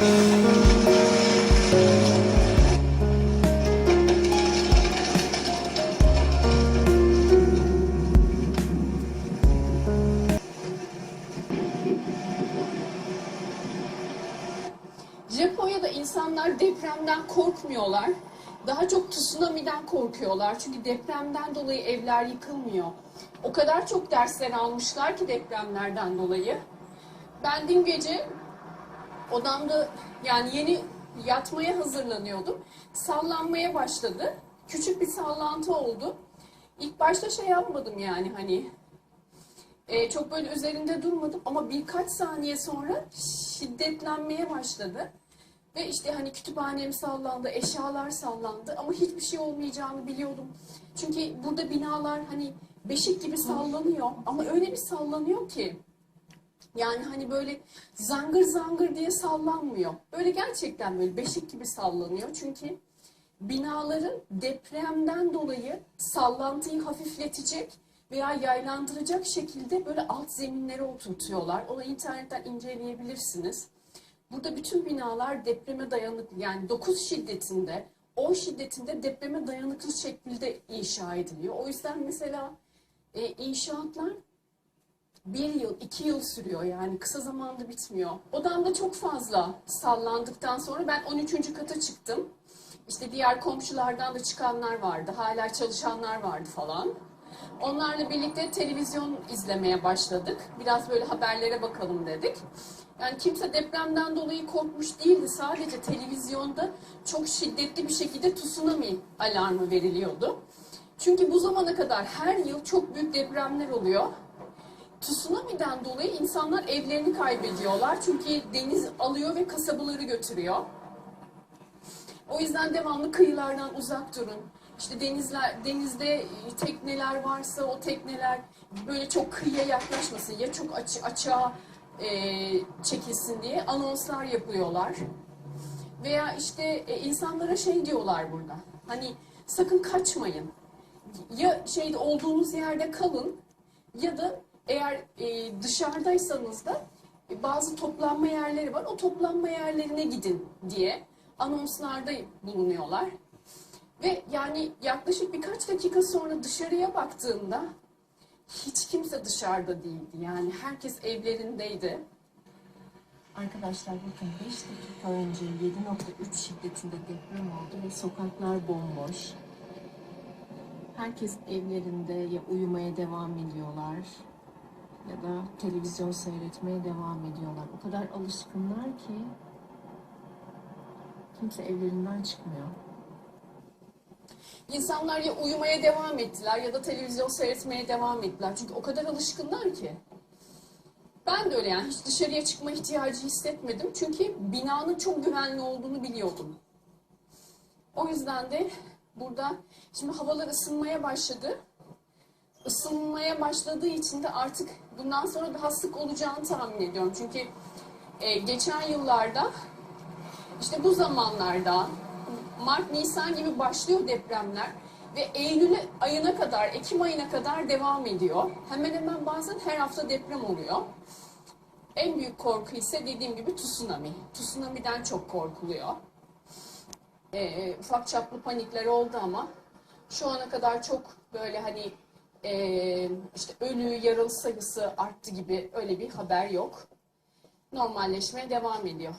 Japonya'da insanlar depremden korkmuyorlar. Daha çok tsunami'den korkuyorlar. Çünkü depremden dolayı evler yıkılmıyor. O kadar çok dersler almışlar ki depremlerden dolayı. Ben dün gece odamda yani yeni yatmaya hazırlanıyordum. Sallanmaya başladı. Küçük bir sallantı oldu. İlk başta şey yapmadım yani hani e, çok böyle üzerinde durmadım ama birkaç saniye sonra şiddetlenmeye başladı. Ve işte hani kütüphanem sallandı, eşyalar sallandı ama hiçbir şey olmayacağını biliyordum. Çünkü burada binalar hani beşik gibi sallanıyor ama öyle bir sallanıyor ki yani hani böyle zangır zangır diye sallanmıyor. Böyle gerçekten böyle beşik gibi sallanıyor. Çünkü binaların depremden dolayı sallantıyı hafifletecek veya yaylandıracak şekilde böyle alt zeminlere oturtuyorlar. Onu internetten inceleyebilirsiniz. Burada bütün binalar depreme dayanıklı yani 9 şiddetinde 10 şiddetinde depreme dayanıklı şekilde inşa ediliyor. O yüzden mesela e, inşaatlar bir yıl, iki yıl sürüyor yani kısa zamanda bitmiyor. Odamda çok fazla sallandıktan sonra ben 13. kata çıktım. İşte diğer komşulardan da çıkanlar vardı, hala çalışanlar vardı falan. Onlarla birlikte televizyon izlemeye başladık. Biraz böyle haberlere bakalım dedik. Yani kimse depremden dolayı korkmuş değildi. Sadece televizyonda çok şiddetli bir şekilde tsunami alarmı veriliyordu. Çünkü bu zamana kadar her yıl çok büyük depremler oluyor. Tsunami'den dolayı insanlar evlerini kaybediyorlar. Çünkü deniz alıyor ve kasabaları götürüyor. O yüzden devamlı kıyılardan uzak durun. İşte denizler, denizde tekneler varsa o tekneler böyle çok kıyıya yaklaşmasın ya çok açı, açığa e, çekilsin diye anonslar yapıyorlar. Veya işte e, insanlara şey diyorlar burada. Hani sakın kaçmayın. Ya şeyde olduğunuz yerde kalın ya da eğer e, dışarıdaysanız da e, bazı toplanma yerleri var. O toplanma yerlerine gidin diye anonslarda bulunuyorlar. Ve yani yaklaşık birkaç dakika sonra dışarıya baktığımda hiç kimse dışarıda değildi. Yani herkes evlerindeydi. Arkadaşlar bakın 5 dakika önce 7.3 şiddetinde deprem oldu ve sokaklar bomboş. Herkes evlerinde ya uyumaya devam ediyorlar ya da televizyon seyretmeye devam ediyorlar. O kadar alışkınlar ki kimse evlerinden çıkmıyor. İnsanlar ya uyumaya devam ettiler ya da televizyon seyretmeye devam ettiler. Çünkü o kadar alışkınlar ki. Ben de öyle yani hiç dışarıya çıkma ihtiyacı hissetmedim. Çünkü binanın çok güvenli olduğunu biliyordum. O yüzden de burada şimdi havalar ısınmaya başladı. Isınmaya başladığı için de artık bundan sonra daha sık olacağını tahmin ediyorum. Çünkü e, geçen yıllarda işte bu zamanlarda Mart, Nisan gibi başlıyor depremler ve Eylül ayına kadar, Ekim ayına kadar devam ediyor. Hemen hemen bazen her hafta deprem oluyor. En büyük korku ise dediğim gibi tsunami. Tsunami'den çok korkuluyor. Ee, ufak çaplı panikler oldu ama şu ana kadar çok böyle hani e, işte ölü, yaralı sayısı arttı gibi öyle bir haber yok. Normalleşmeye devam ediyor.